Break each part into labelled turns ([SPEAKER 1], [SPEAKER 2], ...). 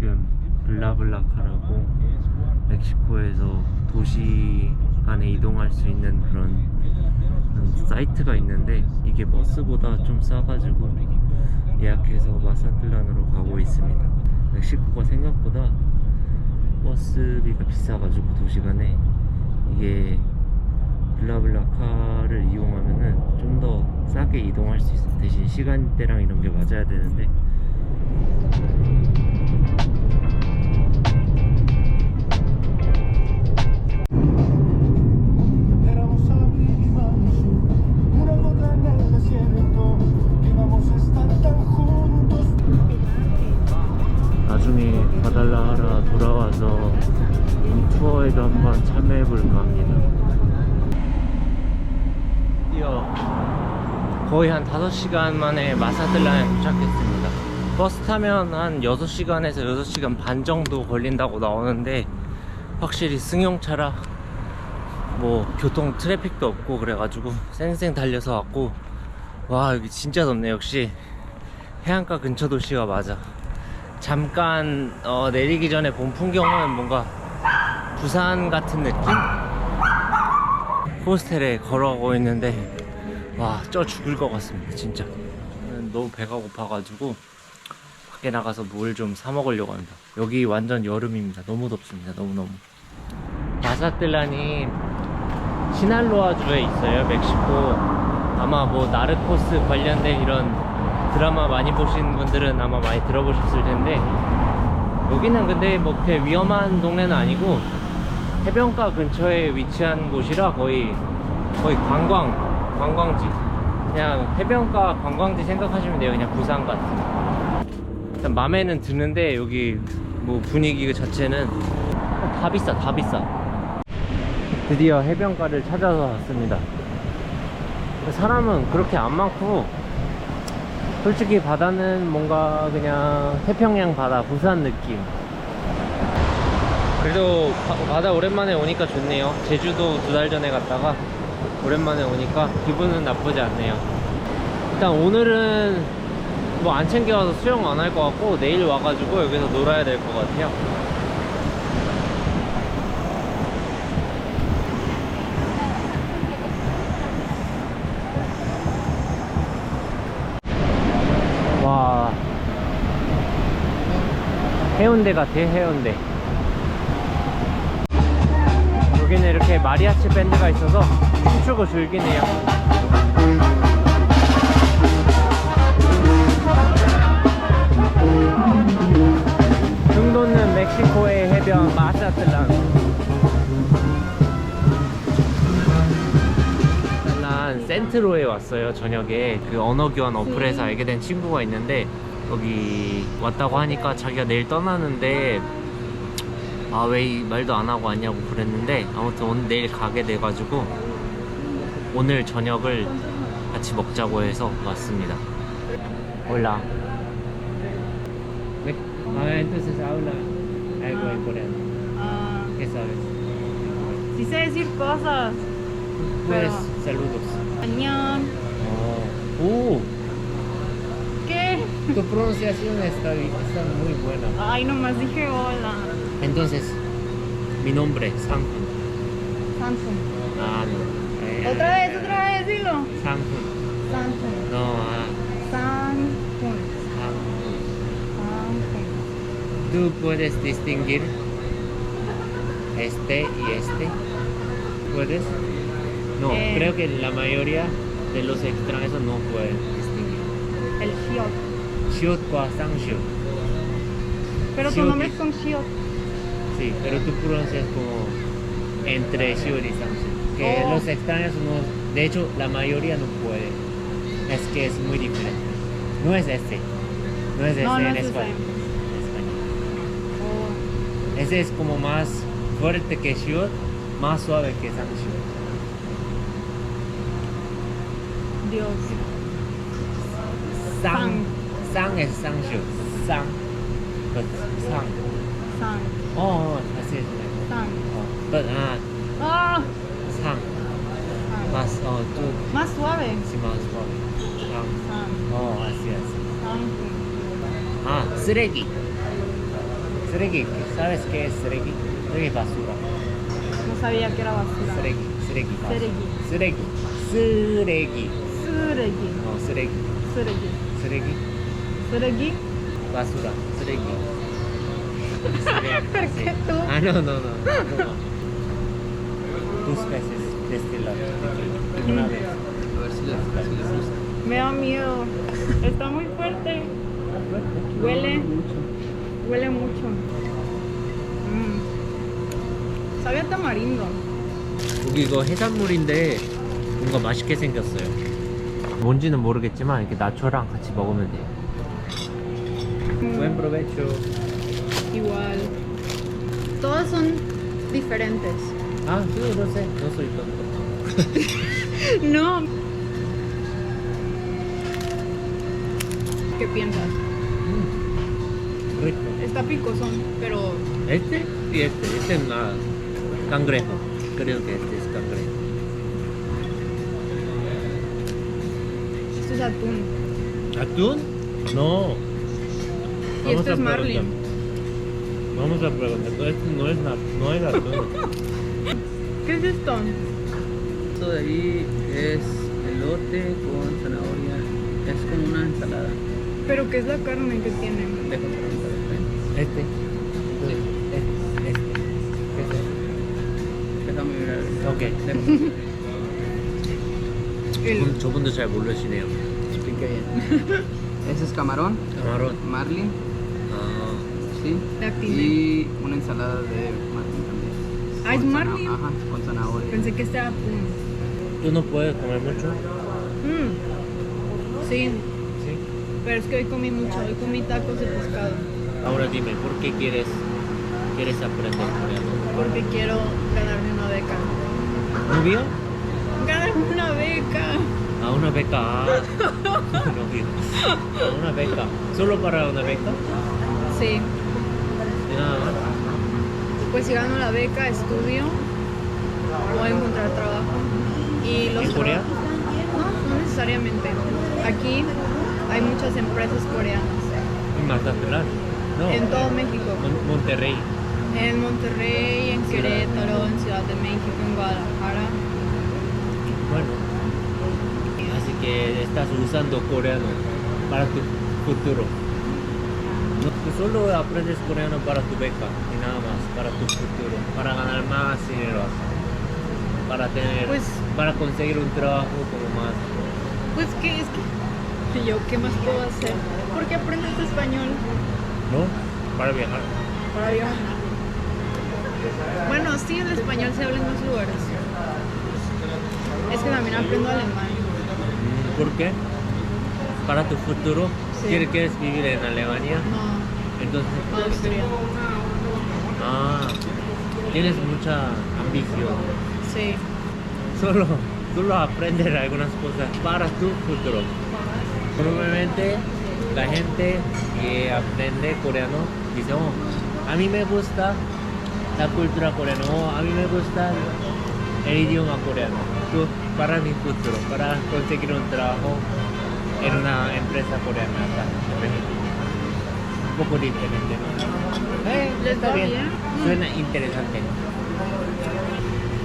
[SPEAKER 1] 지금 블라블라카라고 멕시코에서 도시 간에 이동할 수 있는 그런, 그런 사이트가 있는데 이게 버스보다 좀 싸가지고 예약해서 마사틀란으로 가고 있습니다. 멕시코가 생각보다 버스비가 비싸가지고 도시 간에 이게 블라블라카를 이용하면은 좀 더 싸게 이동할 수 있어. 대신 시간대랑 이런 게 맞아야 되는데 나중에 바달라 하라 돌아와서 이 투어에도 한번 참여해 볼까 합니다. 드디어 거의 한 5시간 만에 마사들란에 도착했습니다. 버스 타면 한 6시간에서 6시간 반 정도 걸린다고 나오는데 확실히 승용차라 뭐 교통 트래픽도 없고 그래가지고 쌩쌩 달려서 왔고 와 여기 진짜 덥네 역시 해안가 근처 도시가 맞아 잠깐 어, 내리기 전에 본 풍경은 뭔가 부산 같은 느낌? 호스텔에 걸어가고 있는데 와 쪄 죽을 것 같습니다 진짜. 너무 배가 고파가지고 밖에 나가서 물좀사 먹으려고 합니다. 여기 완전 여름입니다. 너무 덥습니다. 너무너무. 마사틀란이 시날로아주에 있어요 멕시코. 아마 뭐 나르코스 관련된 이런 드라마 많이 보신 분들은 아마 많이 들어보셨을 텐데 여기는 근데 뭐 그렇게 위험한 동네는 아니고 해변가 근처에 위치한 곳이라 거의 거의 관광 관광지. 그냥 해변가 관광지 생각하시면 돼요. 그냥 부산 같은. 일단 맘에는 드는데 여기 뭐 분위기 자체는 다 비싸 다 비싸. 드디어 해변가를 찾아서 왔습니다. 사람은 그렇게 안 많고 솔직히 바다는 뭔가 그냥 태평양 바다 부산 느낌. 그래도 바, 바다 오랜만에 오니까 좋네요. 제주도 두 달 전에 갔다가 오랜만에 오니까 기분은 나쁘지 않네요. 일단 오늘은 뭐 안 챙겨와서 수영 안 할 것 같고 내일 와가지고 여기서 놀아야 될 것 같아요 와 해운대 같아 해운대. 여기는 이렇게 마리아치 밴드가 있어서 춤추고 즐기네요. 등도는 멕시코의 해변 마사틀란 난 센트로에 왔어요 저녁에. 그 언어교환 어플에서 알게 된 친구가 있는데 여기 왔다고 하니까 자기가 내일 떠나는데 아 왜 말도 안 하고 왔냐고 그랬는데 아무튼 오늘 내일 가게 돼가지고 오늘 저녁을 같이 먹자고 해서 왔습니다 Hola. Ah, entonces habla algo en coreano.
[SPEAKER 2] Ah,
[SPEAKER 1] ¿Qué sabes?
[SPEAKER 2] sí sé decir cosas.
[SPEAKER 1] Pues
[SPEAKER 2] Pero-
[SPEAKER 1] saludos.
[SPEAKER 2] Añón.
[SPEAKER 1] Oh. Tu pronunciación está, está muy buena.
[SPEAKER 2] Ay, nomás dije hola.
[SPEAKER 1] Entonces, mi nombre, Sanjun.
[SPEAKER 2] Samsung.
[SPEAKER 1] Ah, no. Eh,
[SPEAKER 2] Otra vez, otra vez, dilo.
[SPEAKER 1] Sanjun.
[SPEAKER 2] Samsung.
[SPEAKER 1] No, ah,
[SPEAKER 2] Samsung. Samsung.
[SPEAKER 1] ¿Tú puedes distinguir este y este? ¿Puedes? No,
[SPEAKER 2] Eh.
[SPEAKER 1] creo que la mayoría de los extranjeros no pueden distinguir.
[SPEAKER 2] El Shiot.
[SPEAKER 1] Shiot kwa Sangshu.
[SPEAKER 2] Pero tu
[SPEAKER 1] Shiot.
[SPEAKER 2] nombre es con Shiot.
[SPEAKER 1] Sí, pero tú pronuncias como entre Shiot y Sangshu. Que
[SPEAKER 2] Oh.
[SPEAKER 1] los extranjeros no, de hecho la mayoría no puede. Es que es muy diferente. No es este. No es este
[SPEAKER 2] No, no
[SPEAKER 1] en
[SPEAKER 2] es
[SPEAKER 1] español. En español.
[SPEAKER 2] Oh.
[SPEAKER 1] Ese es como más fuerte que Shiot, más suave que Sangshu.
[SPEAKER 2] Dios.
[SPEAKER 1] 쌍에서 쌍슈 쌍 그렇지 쌍 쌍.
[SPEAKER 2] 어,
[SPEAKER 1] 어, 어 다시 해주네 쌍. 어, but, 아,
[SPEAKER 2] 아.
[SPEAKER 1] 상
[SPEAKER 2] 쌍.
[SPEAKER 1] 마스 어또
[SPEAKER 2] Más suave.
[SPEAKER 1] 지마스 상
[SPEAKER 2] 쌍.
[SPEAKER 1] 어, 아시 아시 쌍. 아 쓰레기 쓰레기 sabes qué es 쓰레기 쓰레기 basura
[SPEAKER 2] No sabía que era basura. 쓰레기 쓰레기
[SPEAKER 1] 쓰레기 쓰레기 쓰레기
[SPEAKER 2] Suregi.
[SPEAKER 1] 어 쓰레기
[SPEAKER 2] Suregi.
[SPEAKER 1] 쓰레기 Basura. Seregi.
[SPEAKER 2] ¿Por qué tú?
[SPEAKER 1] Ah, no, no, no. no. Tus peces destilados. Una vez.
[SPEAKER 3] A ver si le, si le gusta.
[SPEAKER 2] Me da miedo. Está muy fuerte. Huele. Huele mucho. Mm. Sabe a tamarindo.
[SPEAKER 1] 여기 이거 해산물인데 뭔가 맛있게 생겼어요. 뭔지는 모르겠지만 이렇게 나초랑 같이 먹으면 돼요. Buen provecho.
[SPEAKER 2] Igual. Todas son diferentes.
[SPEAKER 1] Ah, sí, no sé, no soy tonto.
[SPEAKER 2] No. ¿Qué piensas?
[SPEAKER 1] Rico.
[SPEAKER 2] Está picosón, pero
[SPEAKER 1] Este y este, este es una cangrejo. Creo que este es cangrejo.
[SPEAKER 2] esto es atún.
[SPEAKER 1] ¿Atún? No.
[SPEAKER 2] Y este es marlin.
[SPEAKER 1] Vamos a preguntar. No, este no es, na- no es atún.
[SPEAKER 2] ¿Qué es esto?
[SPEAKER 3] Esto de ahí es elote con zanahoria. Es como una ensalada.
[SPEAKER 2] ¿Pero qué es la carne que tiene?
[SPEAKER 3] Dejo preguntar, ¿ok?
[SPEAKER 1] este. Sí. Este. este. ¿Qué es este?
[SPEAKER 3] Déjame mirar.
[SPEAKER 1] 오케이.
[SPEAKER 3] Déjame.
[SPEAKER 2] El,
[SPEAKER 1] 저분, 저분도 잘 모르시네요.
[SPEAKER 3] Explique bien. Ese es camarón,
[SPEAKER 1] camarón.
[SPEAKER 3] marlin,
[SPEAKER 1] 아,
[SPEAKER 3] sí. Y una ensalada de marlin también.
[SPEAKER 2] Ah, ¿es marlin?
[SPEAKER 3] Ajá, con zanahoria.
[SPEAKER 2] pensé que este era atún.
[SPEAKER 1] ¿Tú no puedes comer mucho?
[SPEAKER 2] Mm. Sí,
[SPEAKER 1] Sí.
[SPEAKER 2] pero es que hoy comí mucho. Hoy comí tacos de pescado.
[SPEAKER 1] Ahora dime, ¿por qué quieres, quieres aprender coreano?
[SPEAKER 2] Porque quiero ganarme una beca.
[SPEAKER 1] ¿Novio?
[SPEAKER 2] ¡Ganarme una beca!
[SPEAKER 1] A una beca. A una beca. ¿Solo para una beca?
[SPEAKER 2] Sí.
[SPEAKER 1] Y nada más.
[SPEAKER 2] Pues si gano la beca, estudio, voy a encontrar trabajo. Y los
[SPEAKER 1] ¿En Corea?
[SPEAKER 2] No, no necesariamente. Aquí hay muchas empresas coreanas.
[SPEAKER 1] En Mazatlán. No.
[SPEAKER 2] En todo México.
[SPEAKER 1] Mon- Monterrey.
[SPEAKER 2] En Monterrey, en Querétaro, en Ciudad de México, en Guadalajara.
[SPEAKER 1] Bueno. Que estás usando coreano para tu futuro. No, tú solo aprendes coreano para tu beca y nada más, para tu futuro, para ganar más dinero, para tener,
[SPEAKER 2] Pues-
[SPEAKER 1] para conseguir un trabajo como más.
[SPEAKER 2] Pues que es que yo qué más puedo hacer? ¿Por qué aprendes español
[SPEAKER 1] ¿No? Para viajar.
[SPEAKER 2] para viajar? Bueno, sí, el español se habla en más lugares. Es que también aprendo alemán.
[SPEAKER 1] ¿Por qué? Para tu futuro.
[SPEAKER 2] Sí.
[SPEAKER 1] ¿Quieres, quieres vivir en Alemania?
[SPEAKER 2] No,
[SPEAKER 1] Entonces,
[SPEAKER 2] Austria.
[SPEAKER 1] ah, tienes mucha ambición.
[SPEAKER 2] Sí.
[SPEAKER 1] Solo, solo aprender algunas cosas para tu futuro. Probablemente la gente que aprende coreano dice, oh, a mí me gusta la cultura coreana, oh, a mí me gusta el idioma coreano. Tú, para mi futuro, para conseguir un trabajo en una empresa coreana acá en México. Un poco diferente, ¿no? Eh,
[SPEAKER 2] ¿Les
[SPEAKER 1] está
[SPEAKER 2] va
[SPEAKER 1] bien.
[SPEAKER 2] bien?
[SPEAKER 1] Suena interesante.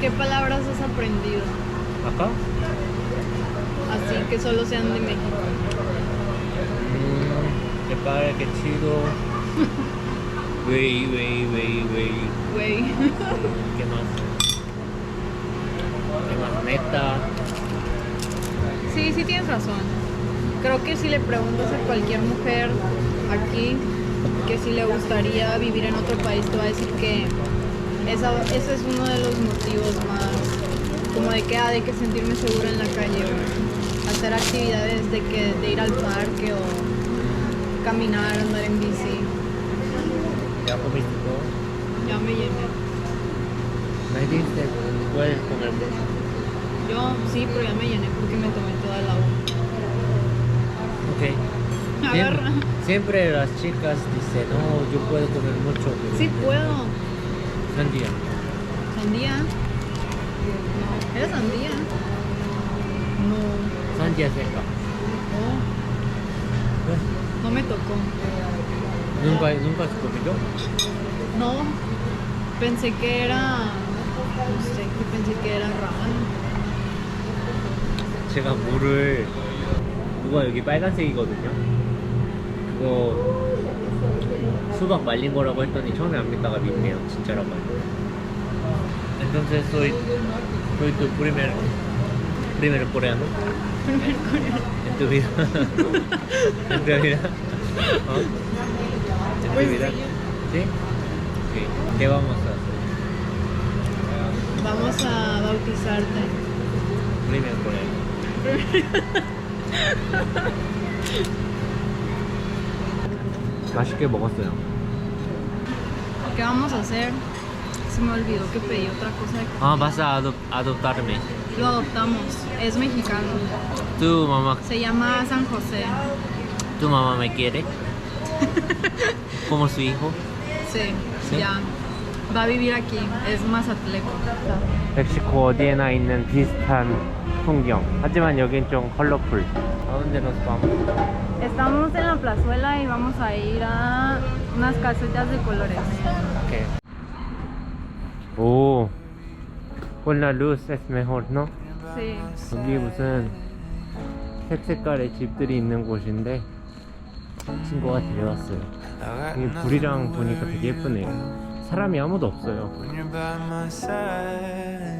[SPEAKER 2] ¿Qué palabras has aprendido?
[SPEAKER 1] ¿Acá?
[SPEAKER 2] Así que solo sean de México.
[SPEAKER 1] Mm, qué padre, qué chido. Wey, wey, wey, wey.
[SPEAKER 2] Güey.
[SPEAKER 1] ¿Qué más? ¿Qué más? Neta.
[SPEAKER 2] Sí, sí tienes razón. Creo que si le preguntas a cualquier mujer aquí que si le gustaría vivir en otro país, te va a decir que esa, ese es uno de los motivos más como de que ha de que sentirme segura en la calle, o hacer actividades de que de ir al parque o caminar, andar en bici.
[SPEAKER 1] ¿Ya comiste todo?
[SPEAKER 2] Ya me llené.
[SPEAKER 1] Me dijiste, puedes comer.
[SPEAKER 2] Yo sí, pero ya me llené porque me tomé toda el agua.
[SPEAKER 1] Ok.
[SPEAKER 2] Agarra.
[SPEAKER 1] Siempre, siempre las chicas dicen, no, yo puedo comer mucho.
[SPEAKER 2] Sí puedo.
[SPEAKER 1] Sandía.
[SPEAKER 2] ¿Sandía? No. ¿Era sandía? No.
[SPEAKER 1] Sandía seca.
[SPEAKER 2] No, no me tocó.
[SPEAKER 1] ¿Nunca, nunca has comido?
[SPEAKER 2] No, pensé que era. No sé, que pensé que era ramen.
[SPEAKER 1] 제가 물을 그거 여기 빨간색이거든요. 그거 수박 말린 거라고 했더니 처음에 안 믿다가 믿네요. 진짜라고 하니까. Entonces soy soy tu primer primer coreano
[SPEAKER 2] Primer coreano.
[SPEAKER 1] en tu vida. en tu vida. ¿Oh? En tu vida.
[SPEAKER 2] ¿Sí?
[SPEAKER 1] Sí. ¿Qué vamos a hacer?
[SPEAKER 2] Vamos a bautizarte.
[SPEAKER 1] Primer coreano. 맛있게 먹었어요.
[SPEAKER 2] ¿Qué vamos a hacer? Se me olvidó que pedí otra cosa de
[SPEAKER 1] Ah, vas a adop adoptarme.
[SPEAKER 2] Lo adoptamos. Es mexicano.
[SPEAKER 1] Tu mamá,
[SPEAKER 2] Se llama San José.
[SPEAKER 1] tu mamá me quiere. Como su hijo.
[SPEAKER 2] Sí,
[SPEAKER 1] ¿Sí?
[SPEAKER 2] ya. Va a vivir aquí. Es mazatleco.
[SPEAKER 1] 멕시코 어디에나 있는 비슷한 풍경. 하지만 여긴 좀 컬러풀. ¿A dónde nos vamos?
[SPEAKER 2] Estamos en la plazuela y vamos a ir a unas casitas de colores.
[SPEAKER 1] Okay. 오, con la luz es mejor, ¿no?
[SPEAKER 2] Sí.
[SPEAKER 1] 여기 무슨 색 색깔의 집들이 있는 곳인데 친구가 데려왔어요. 이 불이랑 보니까 되게 예쁘네요. 사람이 아무도 없어요.
[SPEAKER 4] When you're by my side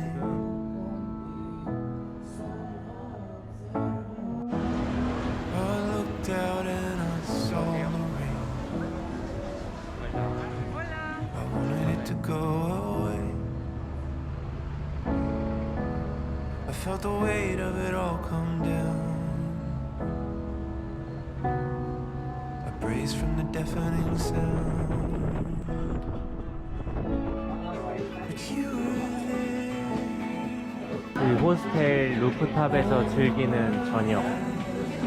[SPEAKER 4] I felt the weight of it all come down A breeze from the deafening sound But you were
[SPEAKER 1] 이 호스텔 루프탑에서 즐기는 저녁.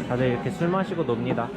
[SPEAKER 1] 다들 이렇게 술 마시고 놉니다.